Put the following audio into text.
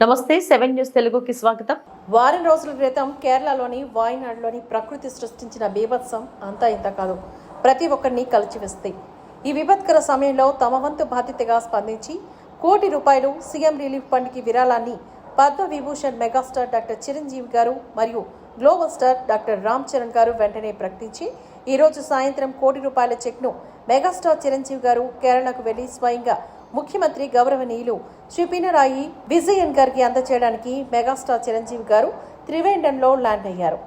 నమస్తే seven news తెలుగుకి స్వాగతం. వారం రోజుల క్రితం కేరళలోని వాయనాడులోని ప్రకృతి సృష్టించిన బీభత్సం అంతా ఇంత కాదు. ప్రతి ఒక్కరిని కలిచివేస్తాయి. ఈ విపత్కర సమయంలో తమ వంతు బాధ్యతగా స్పందించి కోటి రూపాయలు సీఎం రిలీఫ్ ఫండ్కి విరాళాన్ని పద్మ విభూషణ్ మెగాస్టార్ డాక్టర్ చిరంజీవి గారు మరియు global star doctor Ram Charan garu వెంటనే ప్రకటించి ఈరోజు సాయంత్రం కోటి రూపాయల చెక్ను మెగాస్టార్ చిరంజీవి గారు కేరళకు వెళ్ళి స్వయంగా ముఖ్యమంత్రి గౌరవనీయులు శ్రీ పినరాయి విజయన్ గారికి అందజేయడానికి మెగాస్టార్ చిరంజీవి గారు త్రివేండంలో ల్యాండ్ అయ్యారు